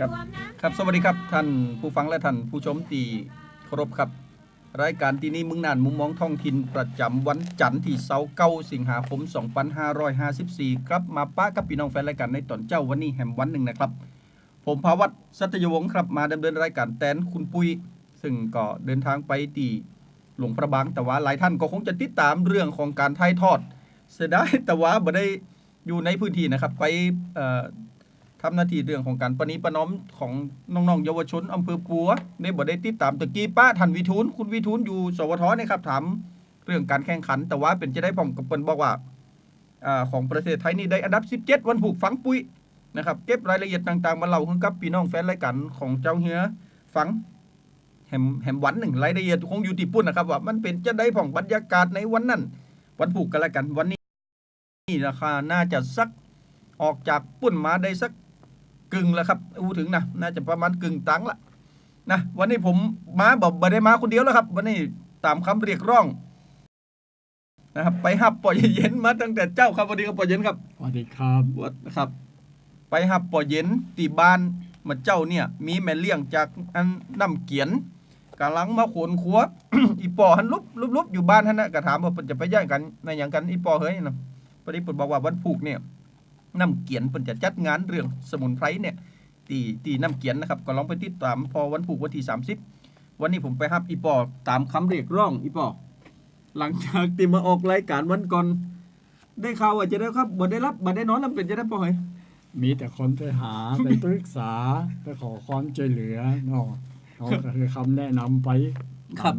ครับครับสวัสดีครับท่านผู้ฟังและท่านผู้ชมตีเคารพครับ รายการที่นี้มึงนานมุมมองท้องถิ่นประจำวันจันทร์ที่เสาเก้าสิงหาคม 2554 ครับมาป้ากับพี่น้องแฟนรายการในตอนเจ้าวันนี้แหมวันหนึ่งนะครับ ผมภาวัตสัตยวงศ์ครับมาดำเนินรายการแตนคุณปุ้ย ซึ่งก็เดินทางไปที่หลวงพระบางแต่ว่าหลายท่านก็คงจะติดตามเรื่องของการถ่ายทอด เสียดายแต่ว่าบ่ได้อยู่ในพื้นที่นะครับไปเอ่อ ทำหน้าที่เรื่องของการประนีประนอมของน้องๆเยาวชนอำเภอปัวได้บ่ได้ติดตามตะกี้ป้าทันวิทูลคุณวิทูลอยู่สวทนี่ครับถามเรื่องการแข่งขัน แต่ว่าเป็นจะได้ผมกับเปิ้นบอกว่าอของประเทศไทยนี่ได้อันดับ 17 วันผูกฝังปุ้ยนะครับเก็บรายละเอียดต่างๆมาเล่าให้กับพี่น้องแฟนรายการของเจ้าเฮือฟังแหมแหมวันหนึ่งรายละเอียดคงอยู่ที่ปุ่นนะครับว่ามันเป็นจะได้ผ่องบรรยากาศในวันนั้น วันผูกกันแล้วกันวันนี้นี่ราคาน่าจะสักออกจากปุ่นมาได้สัก กึ่งแล้วครับอู้ถึงนะน่าจะประมาณกึ่งตังค์ละนะวันนี้ผมมาบอกบ่ได้มาคนเดียวแล้วครับ วันนี้ตามคำเรียกร้องนะครับไปหับปล่อยเย็นมาตั้งแต่เจ้าครับวันนี้ก็ปล่อยเย็นครับสวัสดีครับบวชนะครับ ไปหับปอเย็นตีบ้านมาเจ้าเนี่ย มีแม่เลี้ยงจากอันน้ำเกียนกำลังมาขนขัวอีปอหันลุบลุบลุบอยู่บ้านท่านนะก็ถามว่าเพิ่นจะไปย่างกันในอย่างกันอีปอเฮ้ยนะพอดีเพิ่นบอกว่าวันผูกเนี่ย น้ำเกียนเพิ่นจะจัดงานเรื่องสมุนไพรเนี่ยตีตีน้ำเกียนนะครับก็ลองไปติดตามพอวันผูกวันที่ 30 วันนี้ผมไปหับอีปอตามคำเรียกร้องอีปอหลังจากที่มาออกรายการวันก่อนได้ข่าวว่าจะได้ครับบ่ได้รับบ่ได้นอนแล้วเป็นจะได้ปอเฮ้ยมีแต่คนไปหา ไปปรึกษา ไปขอความช่วยเหลือเนาะเขาก็คือคำแนะนำไปครับ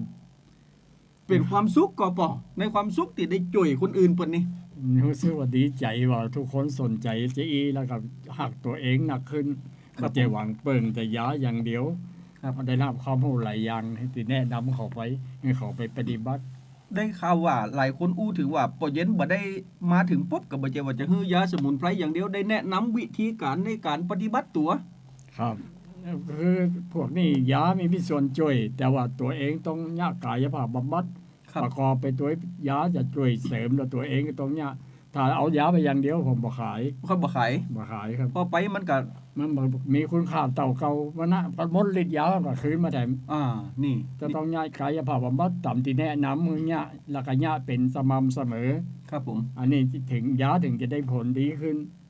เป็นความสุขก็ปอในความสุขที่ได้ช่วยคนอื่นเปิ่นนี่ รู้สึกว่าดีใจว่าทุกคนสนใจเจะอีแล้วก็หักตัวเองหนักขึ้นครัไม่บจะหวังเปิงแต่ยาอย่างเดียวครับได้รับความรู้หลายอย่างที่แนะนำเขาไปให้เขาไปปฏิบัติ ได้ข่าวว่าหลายคนอู้ถึงว่าปอเย็นบ่ได้มาถึงปุ๊บก็บ่ใช่ว่าจะฮื้อยาสมุนไพรอย่างเดียวได้แนะนำวิธีการในการปฏิบัติตัว ครับคือพวกนี้ยามีพิส่วนช่วย แต่ว่าตัวเองต้องยากกายภาพบำบัด ประกอบไปตัวยาจะช่วยเสริมแล้วตัวเองก็ต้องเนี่ยถ้าเอายาไปอย่างเดียวผมบ่ขายเขาบ่ขายบ่ขายครับพอไปมันก็มันบ่มีคุณค่าเต่าเก่าวันนะประมดฤทธิ์ยาก็คืนมาแต่อ่า นี่ จะต้องย้ายกายภาพบำบัดตามที่แนะนำมือเนี่ยแล้วก็เนี่ยเป็นสม่ำเสมอ ครับผม อันนี้ถึงยาถึงจะได้ผลดีขึ้นโอ้โห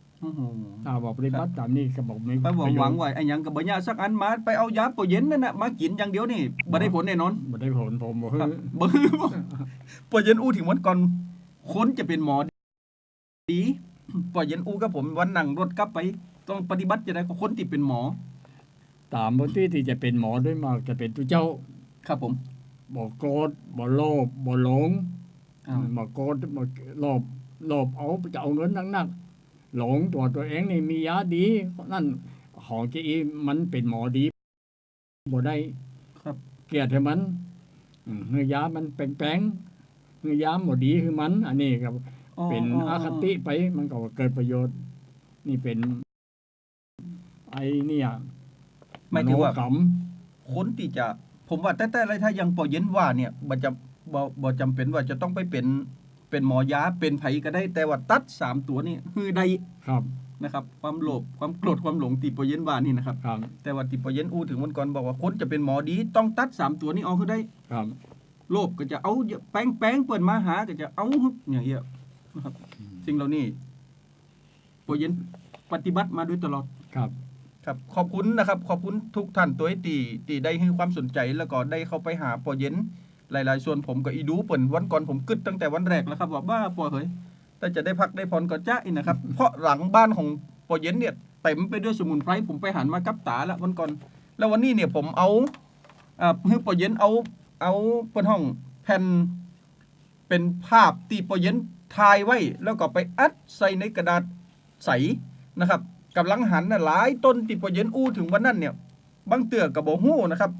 ถ้าบอกปฏิบัติตามนี้ก็บอกไม่ไปบอกหวังไว้ไอ้หยังก็บ่ยากสักอันมาไปเอายาปอเย็นนั่นน่ะมากินอย่างเดียวนี่บ่ได้ผลแน่นอนบ่ได้ผลผมบ่คฮืรับอบ่ฮือบ่ปอเย็นอู้ถึงวันก่อนคนจะเป็นหมอดีปอเย็นอู้กับผมวันนั่งรถกลับไป ต้องปฏิบัติจะได้ก็คนที่เป็นหมอ ตามบนที่ที่จะเป็นหมอด้วยมากจะเป็นตัวเจ้า ครับผมบ่โกรธบ่โลภบ่หลงอ่ามาโกดมาโลบโลบเอาจะเอาเงินนักๆ หลงตัวตัวเองนี่มียาดีนั่นของเจอีมันเป็นหมอดีบ่ได้ครับ เกลียดให้มันอืมเฮือยามันแปลงๆเฮือยาบ่ดีคือมัน อันนี้ก็เป็นอคติไป มันก็เกิดประโยชน์ นี่เป็น ไอ้เนี่ยหมายถึงว่าโนกรรมคนที่จะ ผมว่าแต่แต่อะไรถ้ายังปอเย็นว่าเนี่ยบ่จะบ่บ่จำเป็นว่าจะต้องไปเป็น เป็นหมอยาเป็นไผก็ได้แต่ว่าตัดสามตัวนี่คือได้ครับนะครับ ความโลภความโกรธความหลงตีปอเย็นว่านี่นะครับครับ แต่ว่าตีปอเย็นอู้ถึงวันก่อนบอกว่าคนจะเป็นหมอดี ต้องตัดสามตัวนี้ออกคือได้ครับโลภก็จะเอาแป้งแป้งเปิดมาหาก็จะเอาฮึบอย่างเงี้ยนะครับสิ่งเหล่านี้ปอเย็นปฏิบัติมาโดยตลอดครับครับขอบคุณนะครับ ขอบคุณทุกท่านตัวตีตีได้ให้ความสนใจแล้วก็ได้เข้าไปหาปอเย็น หลายๆส่วนผมก็อีดูเปิ่นวันก่อนผมกึดตั้งแต่วันแรกแล้วครับว่าบ้าปอเฮ้ยแต่จะได้พักได้พรก็จ้าอีนะครับ เพราะหลังบ้านของปอเย็นเนี่ยเต็มไปด้วยสมุนไพรผมไปหันมากับตาแล้ววันก่อน แล้ววันนี้เนี่ยผมเอาอ่าคือปอเย็นเอาเอาเปินห้องแผ่นเป็นภาพที่ปอเย็นถ่ายไว้แล้วก็ไปอัดใส่ในกระดาษใสนะครับกำลังหันน่ะหลายต้นที่ปอเย็นอู้ถึงวันนั้นเนี่ยบางเตือกับโบฮู้นะครับ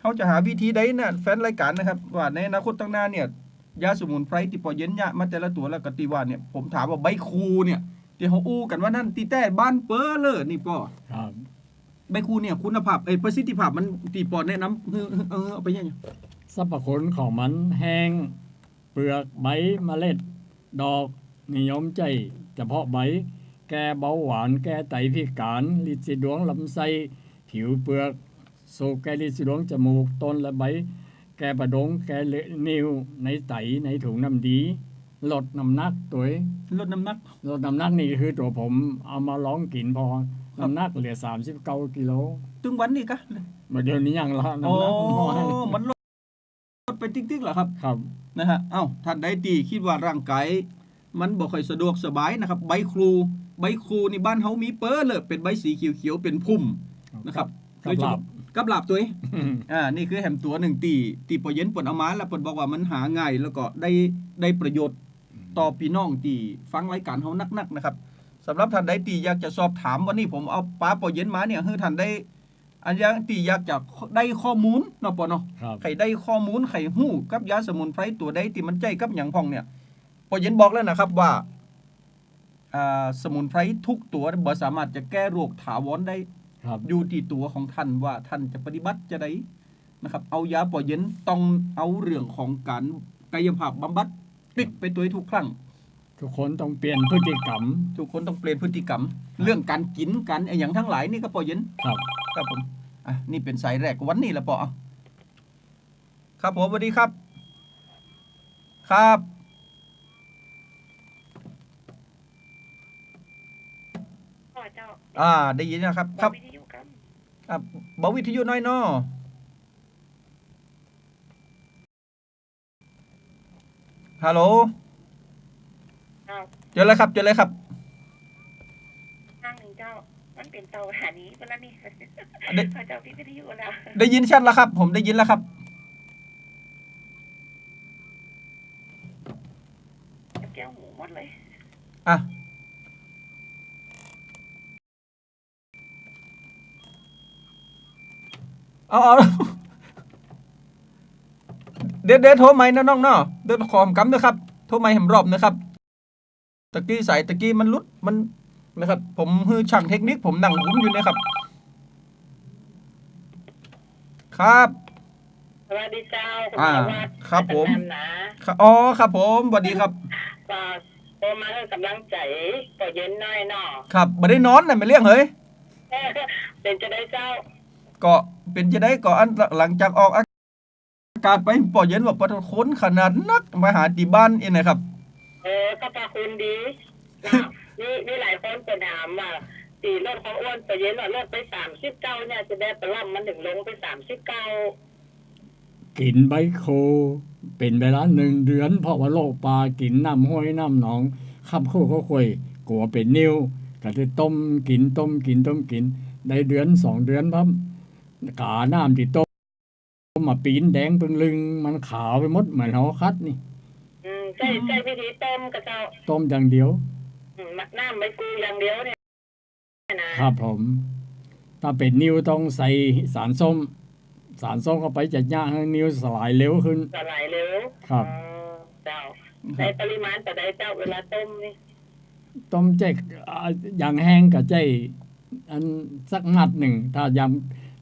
เขาจะหาวิธีใดนะแฟนรายการนะครับว่าในอนาคตตั้างหน้าเนี่ยยาสมุนไพรที่ปอเย็นยะมาแต่ละตัวแล้วก็ตีว่าเนี่ยผมถามว่าใบคูเนี่ยที่เขาอู้กันว่านั่นตีแต่บ้านเปอเลอนี่ปอครับใบคูเนี่ยคุณภาพเอ้ยประสิทธิภาพมันตีปอแนะนำเออเออเอาไปยังไงสรรพคุณของมันแห้งเปลือกใบเมล็ด ดอกนิยมใจเฉพาะใบแก้เบาหวานแก้ไตพิการลิดสีดวงลำไส้ผิวเปลือก โซแกลิซิดวงจมูกต้นและใบ แกประดงแกเลนิ้วในไตในถุงน้ำดี ลดน้ำหนักตัวเองลดน้ำหนักลดน้ำหนักนี่คือตัวผมเอามาลองกินพอ น้ำหนักเหลือ39กิโลถึงวันนี้กะมาเดี๋ยวนี้ยังละโอ้น้ำหนักน้อยมันลดลดไปติ๊กๆเหรอครับครับนะฮะเอ้าท่านใดตีคิดว่าร่างกายมันบ่ค่อยสะดวกสบายนะครับ ใบครู ใบครูนี่บ้านเฮามีเปิ้ลเลยเป็นใบสีเขียวๆเป็นพุ่มนะครับกับลาบ กับลาบตัวเองอ่านี่คือแหมตัวหนึ่งตีตีปอเย็นปนเอามาแล้วปนบอกว่ามันหาง่ายแล้วก็ได้ได้ประโยชน์ต่อพี่น้องตีฟังรายการเฮานักๆนะครับสำหรับท่านใดตีอยากจะสอบถามวันนี้ผมเอาปลาปอเย็นมาเนี่ยให้ท่านได้อันยังตีอยากจะได้ข้อมูลเนาะปอเนาะครับไข่ได้ข้อมูลไข่หู้กับยาสมุนไพรตัวใดที่มันใจกับหยังพองเนี่ยพอเย็นบอกแล้วนะครับว่าอ่าสมุนไพรทุกตัวบ่สามารถจะแก้โรคถาวรได้ครับ อยู่ที่ตัวของท่านว่าท่านจะปฏิบัติจะได้นะครับ เอายาปอเย็นต้องเอาเรื่องของการกายภาพบำบัดติดไปตัวทุกครั้งทุกคนต้องเปลี่ยนพฤติกรรม ทุกคนต้องเปลี่ยนพฤติกรรม เรื่องการกินการไอ้อย่างทั้งหลายนี่ก็ปอเย็นครับ ครับผมอะนี่เป็นสายแรกวันนี้ละปอเอาครับผมสวัสดีครับ ครับพ่อเจ้าอ่าได้ยินนะครับ ครับวิทยุกัน อะเบาวิทยุน้อยนอฮัลโหลเจ้าเจอแล้วครับเจอแล้วครับข้างหนึ่งเจ้า มันเป็นเตาหานี้เวลานี่ได้พ่อเจ้าวิทยุแล้วได้ยินชัดแล้วครับ ผมได้ยินแล้วครับแก้วหมูหมดเลย อะ เอาเอาเดี๋ยวเดี๋ยวโทรใหม่นะน้องเนาะเดี๋ยวขอมกำนะครับโทรใหม่ผมรอบนะครับตะกี้ใส่ตะกี้มันหลุดมันนะครับ ผมฮือช่างเทคนิคผมนั่งหุ้มอยู่นะครับ ครับสวัสดีเจ้าคุณอ่าสวัสดิ์ครับผมอาจารย์นะครับอ๋อครับผมสวัสดีครับก็โทรมาให้กำลังใจต่อเย็นหน่อยเนาะครับไม่ได้นอนนะไม่เลี้ยงเฮ้ย เป็นจะได้เจ้า ก็เป็นจะได้ก็อันหลังจากออกอากาศไปปล่อยเย็นว่าปะคนขนาดนักมาหาที่บ้านเองนะครับเออก็พาคุณดีนะมีมีหลายคนไปถามว่าตีรถของอ้วนต่อเย็นว่ารถไปสามสิบเก้าเนี่ยจะได้ไปล่ำมันถึงลงไปสามสิบเก้ากินใบโค เป็นเวลาหนึ่งเดือน เพราะว่าโรคปลากินน้ำห้วยน้ำหนองขับโคเขาควยกลัวเป็นนิ้วก็จะต้มกินต้มกินต้มกิน ได้เดือนสองเดือนพับ กาน้ำที่ต้มมาปีนแดงปึงลึง มันขาวไปหมดเหมือนหอคัดนี่อืมใช่ใช่พิธีต้มกับเจ้าต้มอย่างเดียวอืมมักน้ำใบกูอย่างเดียวเนี่ยนะครับผม ถ้าเป็นนิ้วต้องใส่สารส้ม สารส้มเข้าไปจะย่างให้นิ้วสลายเร็วขึ้น สลายเร็ว ครับอ๋อเจ้าในปริมาณแต่ใดเจ้าเวลาต้มนี่ต้มใจอ่าอย่างแห้งกับใจอันสักมัดหนึ่ง ถ้ายัง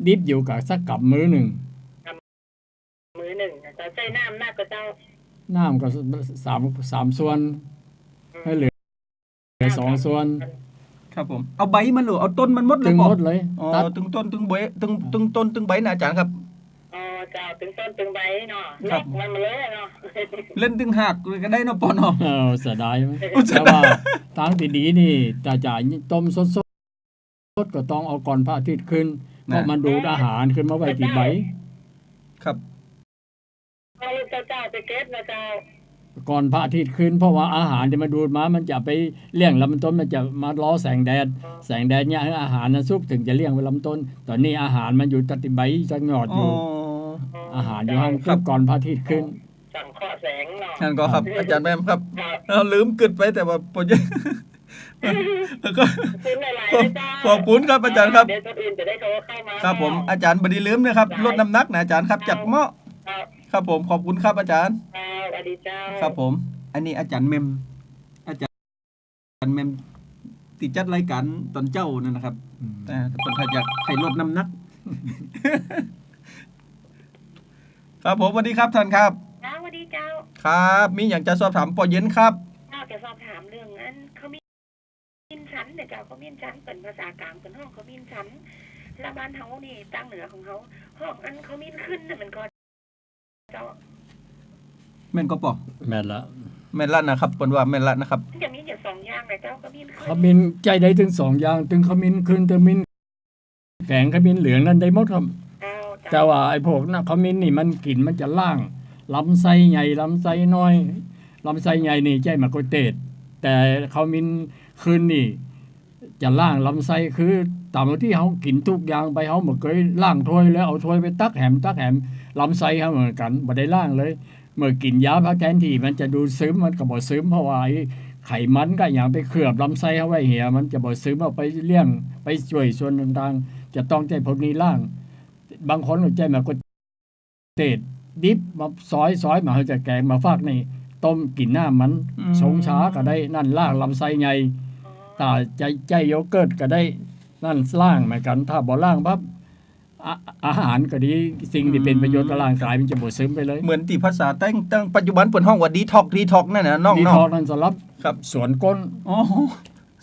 ดิบอยู่กับสักกับมือหนึ่งมือหนึ่งจะใส่น้ำหนักกับเจ้าน้ำก็สามสามส่วน ให้เหลือเหลือสองส่วน ครับผม เอาใบมันหรือเอาต้นมันหมดเลตึยงบอหมกดเลยอ๋อตัดตึงต้นตึงใบตึงตึงต้นตึงใบนะอาจารย์ครับอ๋อเจ้าถึงต้นถึงใบเนาะครันบกมันมาเลยเนาะเล่นตึงหักเลยก็ได้เนาะปอนเนาะเออเสียดายไหมอุ๊ยเสีแต่ยดายว่าทางที่ดีนี่ถ้าจะต้มสด ๆก็ต้องเอาก่อนพระอาทิตย์ขึ้นเพราะมันดูดอาหารขึ้นมาไว้ที่ใบครับเอาลูกเจ้าเจ้าไปเก็บนะเจ้าก่อนพระอาทิตย์ขึ้นเพราะว่าอาหารที่มาดูดมา มันจะไปเลี้ยงลำต้น มันจะมาล้อแสงแดด แสงแดดเนี่ยให้อาหารนะสุกถึงจะเลี้ยงไว้ลำต้น ตอนนี้อาหารมันอยู่ตัดที่ใบจะหยอดออ๋อยู่ อาหารอยู่ห้างครับก่อนพระอาทิตย์ขึ้นสั่งเคาะแสงเนาะท่านก็ครับอาจารย์แม่มครับครับเราลืมกึดไปแต่ว่าปอนเย็น แล้วก็ซื้อหลายๆนะเจ้าขอบคุณครับอาจารย์ครับเดี๋ยวคนอื่นจะได้โทรเข้ามาครับผมอาจารย์บไดีลืมนะครับลดน้ำหนักนะอาจารย์ครับจัดเหมาะครับครับผมขอบคุณครับอาจารย์ครับสวัสดีเจ้าครับผม อันนี้อาจารย์เมม อาจารย์เมมติดจัดรายการตอนเจ้านั่นนะครับแต่ตอนถ้าอยากให้ลดน้ำหนัก ครับผมสวัสดีครับท่านครับจ้าสวัสดีเจ้า ครับ มีอย่างจะสอบถามปอเย็นครับถ้าจะสอบถามเรื่องนั้นเขามีมิน ชั้นเนี่ยเจ้าเขามินชั้นเป็นภาษากลางเป็นห้องเขามินชั้นแล้วบ้านเฮานี่ตั้งเหนือของเฮาห้องอันเขามินขึ้นน่ะมันก็เจ้าแม่นก็ปอแม่นละแม่นละนะครับเปิ้นว่าแม่นละนะครับมันจะมีอยู่สองอย่างนะเจ้าเขามินขึ้นขมิ้นใจได้ถึงสองอย่างถึงขมิ้นขึ้นถึงมิ้นแกงขมิ้นเหลืองนั่นได้หมดครับเจ้าแต่เจ้าว่าไอ้พวกนะขมิ้นนี่มันกลิ่นมันจะล่างลำไส้ใหญ่ลำไส้น้อยลำไส้ใหญ่นี่ใจมากรเตดแต่ขมิ้น ขึ้นนี่จะล่างลำไส้คือตามที่เขากินทุกอย่างไปเขาเหมือนเคยล่างถ้วยแล้วเอาถ้วยไปตักแหมตักแหมลำไส้เขาเหมือนกันบ่ได้ล่างเลย เมื่อกินยาพักแทนที่มันจะดูดซึมมันก็บ่ซึมเพราะว่าไอ้ไขมันก็อย่างไปเคลือบลำไส้เขาไว้เหี่ยมันจะบ่ซึมเอาไปเลี้ยงไปช่วยส่วนต่างๆ จะต้องใจพวกนี้ล่าง บางคนก็ใจมากดเตดดิบมาซอยซอยมาเขาจะแกงมาฟากนี่ต้มกินหน้ามันอืมชงช้าก็ได้นั่นล่างลำไส้ใหญ่ อ๋อถ้าใจใจโยเกิร์ตก็ได้นั่นล่างเหมือนกันถ้าบ่ล่างปั๊บอาอาหารก็ดีสิ่งที่เป็นประโยชน์ต่อร่างกายมันจะบ่ซึมไปเลย เหมือนที่ภาษาตั้งตั้งปัจจุบันเปิ้นห้องว่าดีท็อกดีท็อกนั่นน่ะน้องดีเนาะทอกนั่นสำหรับครับสวนก้นอ๋อ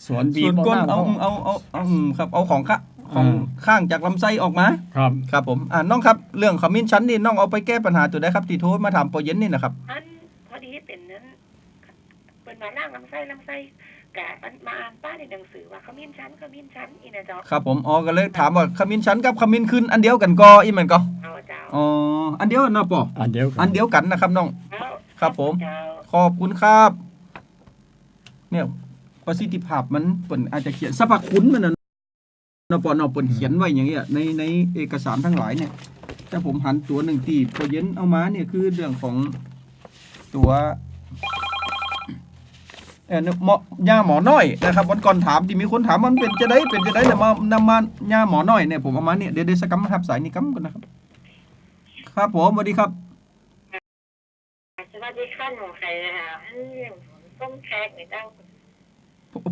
สวนบีส่วนบก้นหเอาน้าเอาเอาเอาอืมครับเอาของข้าของอ่าข้างจากลำไส้ออกมาครับครับผมอ่าน้องครับเรื่องขมิ้นชั้นนี่น้องเอาไปแก้ปัญหาตัวได้ครับที่โทรมาถามปอเย็นนี่นะครับอันพอดีเป็นนั้นเป็นมาล่างลำไส้ลำไส้ กะมันมาอ่านป้าในหนังสือว่าเขามินชั้นเขามินชั้นอีนะเจ้าครับผมอ๋อก็เลยถามว่าขมิ้นชั้นกับขมิ้นขึ้นอันเดียวกันก็อีเหมือนก็เอาเจ้าอ๋ออันเดียวกันเนาะปออันเดียวกัอันเดียวกันนะครับน้องเอาครับผมเจ้าขอบคุณครับ เนี่ยประสิทธิภาพมันเปิ่นอาจจะเขียนสรรพคุณมันนะเนาะปอนอเปิ่นเขียนไว้อย่างเงี้ยในในเอกสารทั้งหลายเนี่ยแต่ผมหันตัวหนึ่งตีพอเย็นเอามาเนี่ยคือเรื่องของตัว เออเนี่ยหมอยาหมอน้อยนะครับวันก่อนถามที่มีคนถามมันเป็นจะได้เป็นจะได้เนี่ยมานำมายาหมอน้อยเนี่ยผมเอามาเนี่ยเดี๋ยวเดี๋ยวสกัมมาทับสายนี่กัมกันนะครับ ครับผมสวัสดีครับสวัสดีค่ะหนูใครนะคะอันนี้ส้มแขกนะเจ้า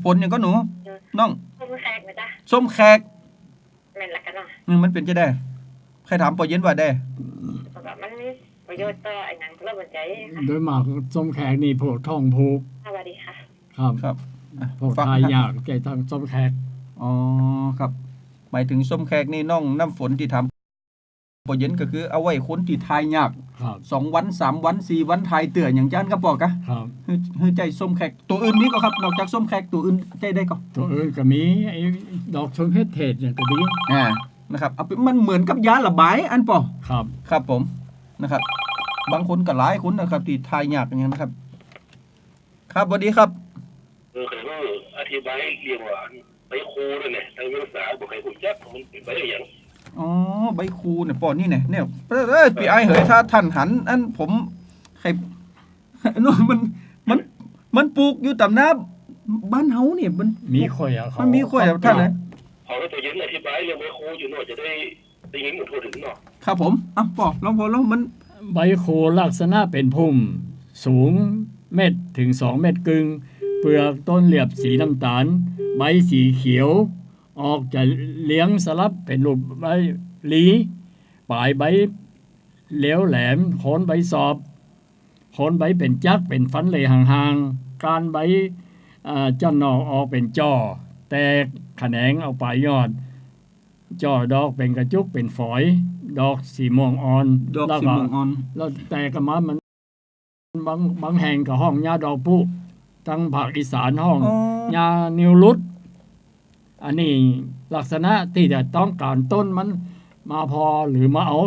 ผลอย่างก็หนูน้องส้มแขกนะจ๊ะส้มแขกแม่นละกันเนาะอืมมันเป็นจะได้ใครถามปอเย็นว่าได้เพราะว่ามันมีประโยชน์ต่อไอ้หนังกระบวนใจค่ะโดยมากส้มแขกนี่พวกท้องผูกสวัสดีค่ะ ครับครับอะพวกฟังทายยากใจทางส้มแขกอ๋อครับ หมายถึงส้มแขกนี่น้องน้ำฝนที่ทำปอเย็นก็คือเอาไว้คนที่ทายยากครับสองวันสามวันสี่วันทายเตื่ออย่างจ้านก็บอกกะครับฮือฮือใจส้มแขกตัวอื่นนี้ก็ครับนอกจากส้มแขกตัวอื่นใจได้ก็ตัวอื่นก็มีไอ้ดอกชมเฮ็ดเทศเนี่ยก็ดีอ่านะครับเอาเป็นมันเหมือนกับยาระบายอันปอครับ ครับผมนะครับ บางคนก็หลายคนนะครับที่ทายยากอย่างนี้ยนะครับ ครับสวัสดีครับ เออคืออธิบายเรียกว่าไปครูด้วยเนี่ยทางภาษาบอกให้ผมจักมันเป็นไปได้อย่างอ๋อใบครูเนี่ยปอนี่เนี่ยเนี่ยเอ้ยปีไอเหยถ้าท่านหัน อันผมใครนู่นมันมันมันปลูกอยู่ตำหน้าบ้านเฮาเนี่ยมันมีข่อยอะเขามันมีข่อยอะท่านนะพอแล้วตัวเย็นอธิบายเรื่องไปครูอยู่เนาะจะได้ได้ยินหมดทั่วถึงเนาะครับผมอะปอลองพอลองมัน ใบโคลักษณะเป็นพุ่มสูงเม็ดถึงสองเม็ดกึ่ง เปลือกต้นเหลียบสีน้ำตาล ใบสีเขียว ออกจะเลี้ยงสลับเป็นรูปใบหลีปลายใบเหลวแหลมโคนใบสอบโคนใบเป็นจักเป็นฟันเลยห่างๆการใบอ่าจ้อนนอกออกเป็นจ่อแตกแขนงเอาปลายยอดจ่อดอกเป็นกระจุกเป็นฝอย ดอกสีม่วงอ่อนดอกแล้วสีม่วงอ่อนแล้วแต่กันมามันบางบางแห่งก็ห้องยาดอกปุ ตั้งภาคอีสานห้องอ๋อยานิวรุดอันนี้ลักษณะที่จะต้องการต้นมันมาพอหรือมาเอา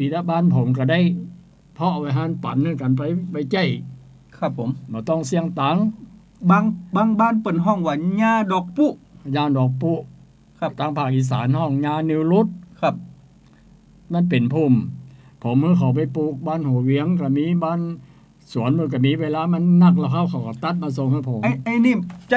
ตีละบ้านผมก็ได้ เพาะไว้หันปั่นนั่นกันไปไปใจครับผมมาต้องเสียงตังบางบางบ้านเปิ่นห้องว่าหญ้าดอกปุยาดอกปุครับตั้งภาคอีสานห้องยานิวรุดครับ มันเป็นพุ่มผมเมื่อเขาไปปลูกบ้านหัวเวียงก็มีบ้าน สวนมันก็มีเวลามันนักแล้วเขาเขาก็ตัดมาส่งให้ผมไอ้ไอ้นี่ใจ